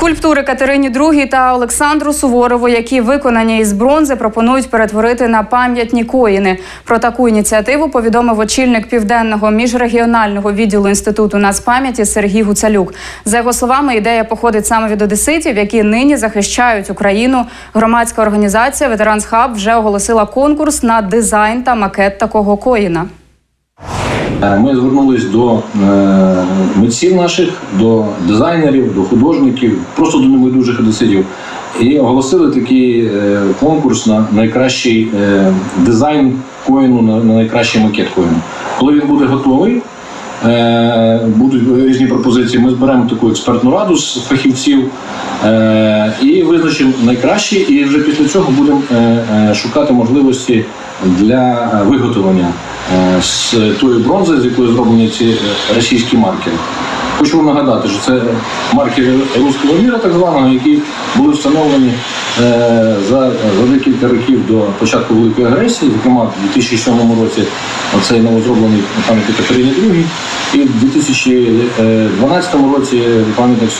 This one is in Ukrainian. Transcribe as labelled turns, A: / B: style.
A: Скульптури Катерині II та Олександру Суворову, які виконані із бронзи, пропонують перетворити на пам'ятні коїни. Про таку ініціативу повідомив очільник південного міжрегіонального відділу інституту нацпам'яті Сергій Гуцалюк. За його словами, ідея походить саме від одеситів, які нині захищають Україну. Громадська організація Ветеранс Хаб вже оголосила конкурс на дизайн та макет такого коїна.
B: Е, Ми звернулись до е, митців наших, до дизайнерів, до художників, просто до небайдужих одеситів, і оголосили такий е, конкурс на найкращий дизайн коїну, на, на найкращий макет коїну. Коли він буде готовий, будуть різні пропозиції. Ми зберемо таку експертну раду з фахівців і визначимо найкращі, і вже після цього будемо шукати можливості для виготовлення з тої бронзи, з якої зроблені ці е, російські маркери. Хочу нагадати, що це маркери руського міра, так званого, які були встановлені е, за, за декілька років до початку великої агресії. Зокрема, в 2007 році оцей новозроблений пам'ятник Катерині II, і в 2012 році пам'ятник